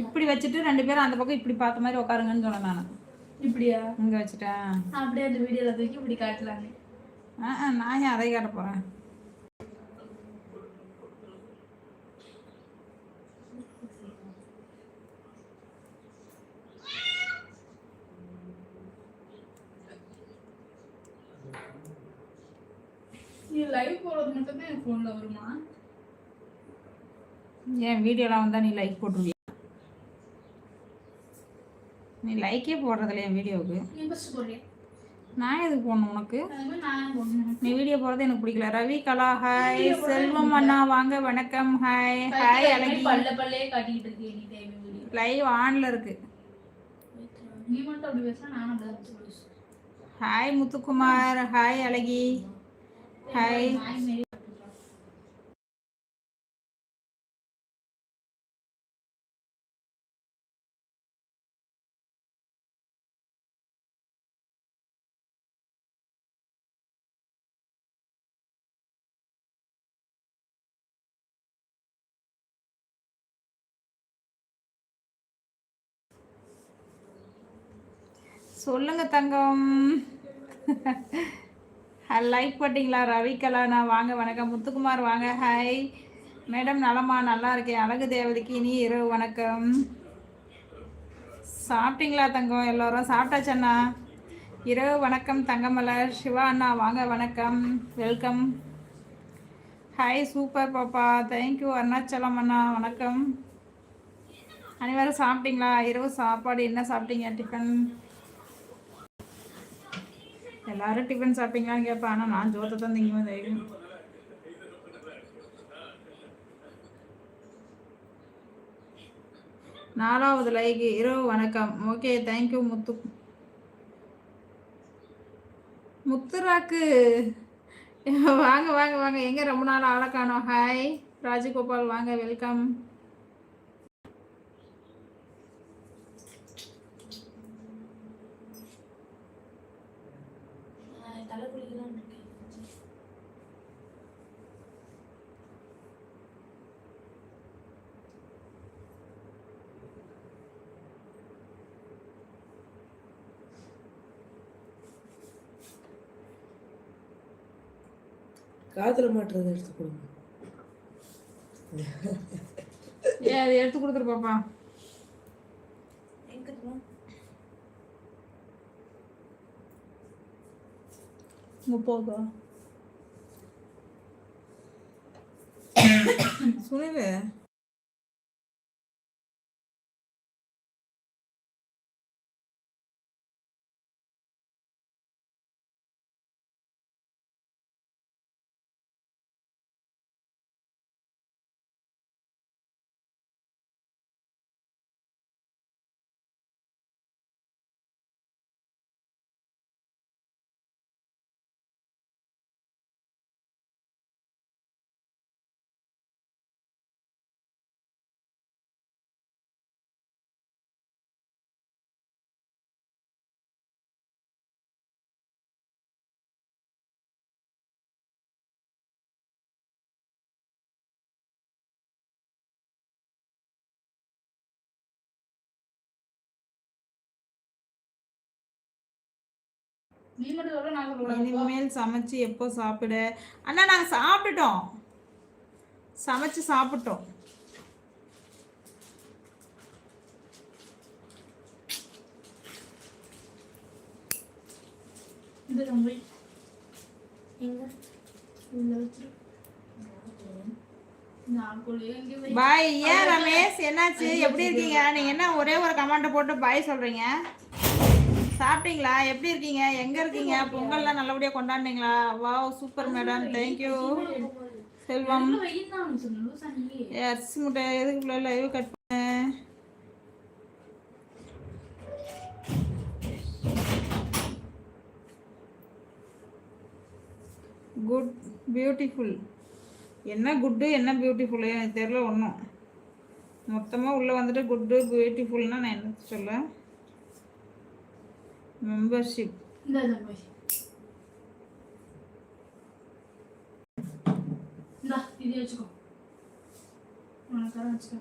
இப்படி வச்சுட்டு ரெண்டு பேரும் அந்த பக்கம் இப்படி பார்த்த மாதிரி உட்காருங்கன்னு சொன்னேன் நான். இப்படியா? இங்கே வச்சுட்டேன். அப்படியே அந்த வீடியோல தூக்கி இப்படி காட்டலாங்க ஆ ஆ, நான் ஏன் அதை காட்ட போகிறேன் நீ லைவ் போடுறது மட்டும் தான் என் ஃபோன்ல வருமா? ஏன் வீடியோலாம் வந்தால் நீ லைக் போட்டுருவியா? நீ லைக்கே போடுறதில்ல என் வீடியோவுக்கு நீ ஃபர்ஸ்ட் போடுறியா? நான் எதுக்கு போடணும் உனக்கு? நான் நீ வீடியோ போடுறது எனக்கு பிடிக்கல. ரவி கலா ஹாய் செல்வம் அண்ணா வாங்க வணக்கம் ஹாய் ஹாய் அழகி. பல்ல பல்லே காட்டிட்டு இருக்கேன் லைவ் ஆன்ல இருக்கு. நீ மட்டும் அப்படி பேசுனா பேசுவேன் ஹாய் முத்துக்குமார். ஹாய் அழகி. ஹாய் சொல்லுங்க தங்கம். லைக் போட்டிங்களா? ரவிகலா நான் வாங்க வணக்கம். முத்துக்குமார் வாங்க. ஹாய் மேடம் நலமா? நல்லா இருக்கேன். அழகு தேவதைக்கு இனி இரவு வணக்கம். சாப்பிட்டீங்களா தங்கம்? எல்லோரும் சாப்பிட்டாச்சண்ணா இரவு வணக்கம் தங்கமலர். சிவா அண்ணா வாங்க வணக்கம். வெல்கம் ஹாய் சூப்பர் பாப்பா. தேங்க்யூ அருணாச்சலம் அண்ணா. வணக்கம். அனைவரும் சாப்பிட்டீங்களா? இரவு சாப்பாடு என்ன சாப்பிட்டீங்க? டிஃபன். எல்லாரும் டிஃபன் சாப்பிட்டீங்களான்னு கேட்பேன். ஆனால் நான் ஜோத்தை தான் திங்க தெரியும். நாலாவது லைக் இரவு வணக்கம். ஓகே தேங்க்யூ முத்து. முத்துராக்கு வாங்க வாங்க வாங்க. எங்க ரொம்ப நாள் ஆளை காணோம்? ஹாய் ராஜகோபால் வாங்க வெல்கம் நான் தலை குளிக்கலாம்னு இருக்கேன் காதுல மாட்டுறதை எடுத்து கொடுங்க. ஏ அதை எடுத்து கொடுத்துரு பாப்பா. எங்க இருக்குமா? முப்போதா சுனில் இனிமேல் சமைச்சு எப்போ சாப்பிட? அண்ணா நாங்கள் சாப்பிட்டுட்டோம். சமைச்சு சாப்பிட்டோம். பாய் ஏன் ரமேஷ் என்னாச்சு? எப்படி இருக்கீங்க? நீங்கள் என்ன ஒரே ஒரு கமெண்ட்டை போட்டு பாய் சொல்கிறீங்க சாப்பிட்டீங்களா? எப்படி இருக்கீங்க? எங்கே இருக்கீங்க? பொங்கல்லாம் நல்லபடியாக கொண்டாடுனீங்களா? Wow super madam. Thank you Selvam. அரிசி முட்டை எதுக்குள்ள லைவ் கட் பண்ண? குட் பியூட்டிஃபுல் என்ன குட்டு என்ன பியூட்டிஃபுல்லு எனக்கு தெரியல ஒன்றும் மொத்தமாக உள்ளே வந்துட்டு குட்டு பியூட்டிஃபுல்னால் நான் என்ன சொல்ல? மெம்பர்ஷிப் இந்த இந்த போய் இந்தா இது வச்சுக்கோ உனக்காக வச்சுக்கோ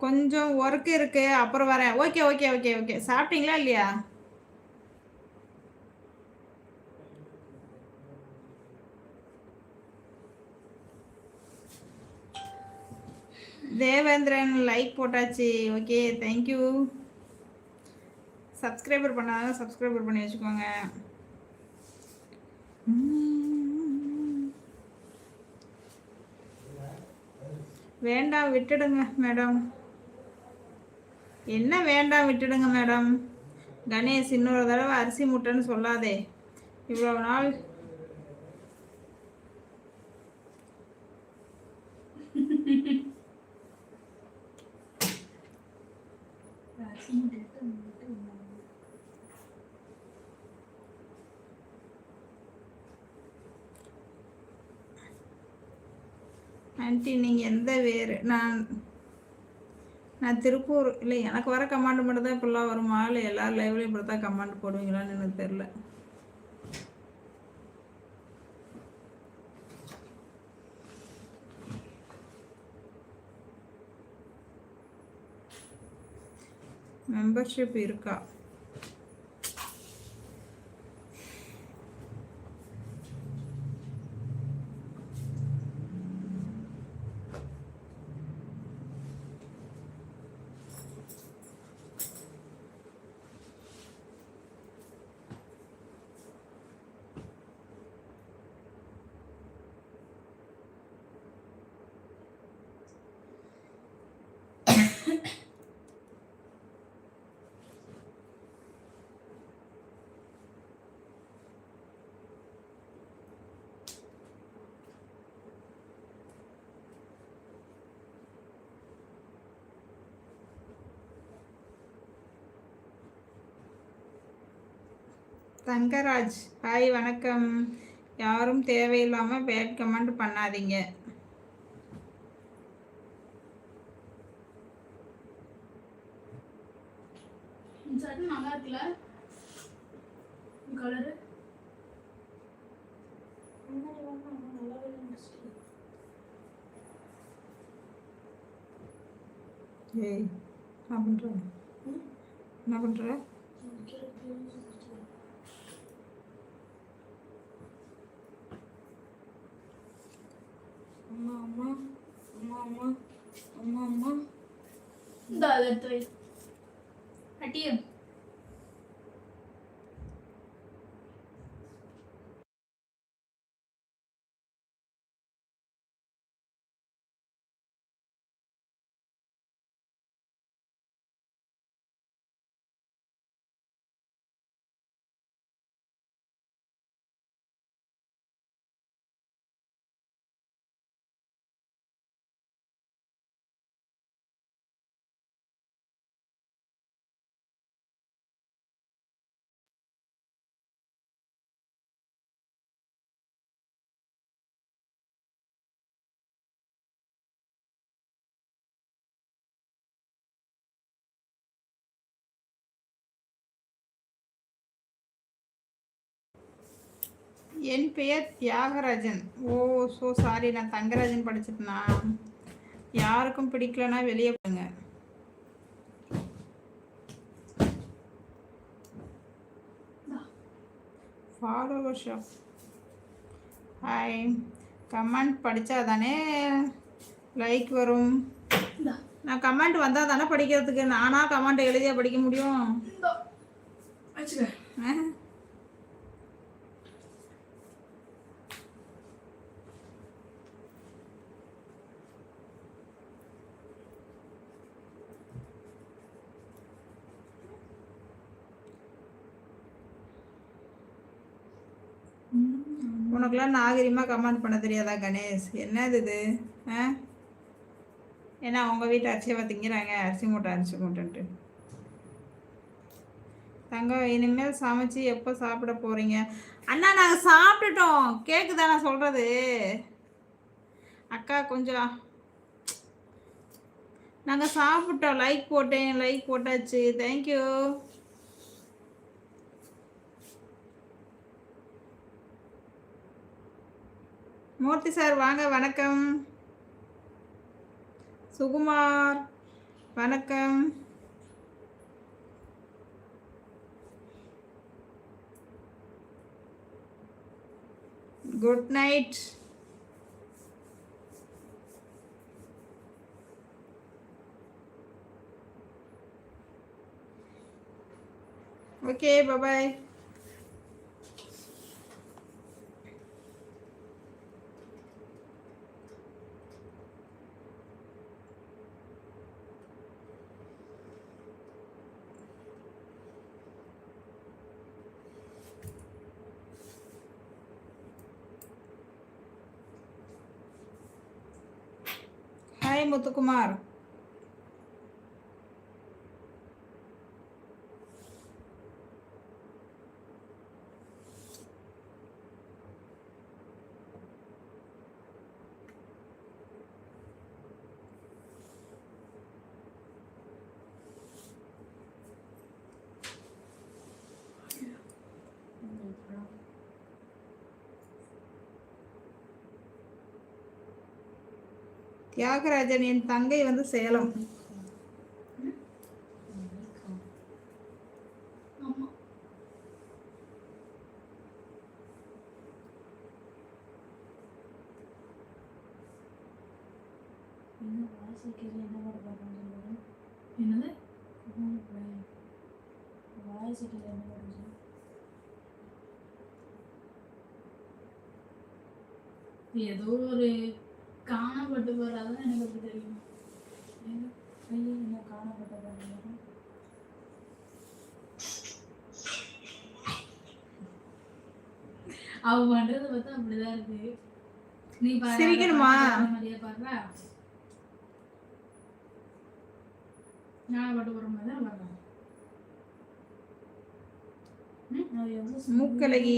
கொஞ்சம் ஒர்க் இருக்கு அப்புறம் வரேன். ஓகே ஓகே ஓகே ஓகே சாப்பிட்டீங்களா இல்லையா? தேவேந்திரன் லைக் போட்டாச்சு. ஓகே தேங்க்யூ சப்ஸ்கிரைபர் பண்ணாதான் சப்ஸ்கிரைபர் பண்ணி வச்சுக்கோங்க. வேண்டாம் விட்டுடுங்க மேடம் என்ன வேண்டாம் விட்டுடுங்க மேடம் கணேஷ் இன்னொரு தடவை அரிசி முட்டைன்னு சொல்லாதே. இவ்வளவு நாள் ஆன்ட்டி நீங்கள் எந்த வேறு? நான் நான் திருப்பூர் இல்லை எனக்கு வர கமாண்ட் மட்டும் தான் இப்படிலாம் வருமா? இல்லை எல்லார் லைவ்லையும் இப்படி தான் கமாண்ட் போடுவீங்களான்னு எனக்கு தெரில மெம்பர்ஷிப் இருக்கா? தங்கராஜ் ஹாய் வணக்கம். யாரும் தேவையில்லாமல் பேட் கமெண்ட் பண்ணாதீங்க. நல்லா இருக்குல்ல? கலரு ஏய் என்ன பண்ணுற என்ன பண்ணுற இந்த அதை எடுத்து என் பெயர் தியாகராஜன். ஓ ஸோ சாரி நான் தங்கராஜன் படிச்சிட்டேனா யாருக்கும் பிடிக்கலனா வெளியே போங்க. ஃபாலோவர்ஷிப் ஹாய் கமெண்ட் படித்தா தானே லைக் வரும் நான் கமெண்ட் வந்தால் தானே படிக்கிறதுக்கு? நானாக கமெண்ட் எழுதியா படிக்க முடியும். இந்தா உனக்கெல்லாம் நாகரிகமாக கமெண்ட் பண்ண தெரியாதா கணேஷ்? என்னது இது? ஆ? ஏன்னா அவங்க வீட்டு அரிசியை திங்கிறாங்க அரிசி மூட்டை அரிசி மூட்டைன்ட்டு. தங்கம் இனிமேல் சமைச்சு எப்போ சாப்பிட போகிறீங்க அண்ணா நாங்கள் சாப்பிட்டுட்டோம். கேக்குதா நான் சொல்கிறது அக்கா கொஞ்சம் நாங்கள் சாப்பிட்டோம். லைக் போட்டேன் லைக் போட்டாச்சு. தேங்க்யூ மூர்த்தி சார் வாங்க வணக்கம். சுகுமார் வணக்கம். Good night. Okay bye hi Muthukumar Thyagarajan என் தங்கை வந்து சேலம். என்னது? ஏதோ ஒரு காணப்பட்டு போறாதான் எனக்கு அப்படி தெரியும். அவ பண்றத பார்த்தா அப்படிதான் இருக்கு. நீ சிரிக்கணுமா? மாதிரியே பாருடா. நான் பட்டு போற மாதிரி தான் பாருங்க மூக்கலகி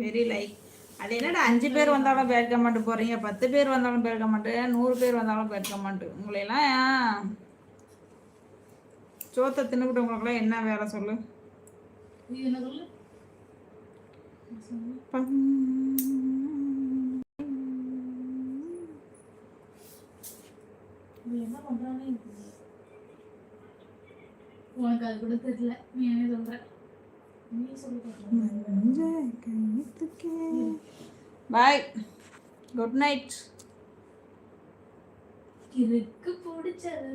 வெரி லைக் அது என்னடா அஞ்சு பேர் வந்தாலும் பேட் மாட்டேன் போறீங்க பத்து பேர் வந்தாலும் பேட் மாட்டேன் நூறு பேர் வந்தாலும் பேட் மாட்டேன். உங்களையெல்லாம் சோத்தை தின்னுக்கிட்டவங்களுக்குலாம் என்ன வேலை சொல்லு? என்ன சொல்லு? உனக்கு அது கூட தெரியல. நீ என்ன சொல்ற? பாய் குட் நைட் இதுக்கு பிடிச்சது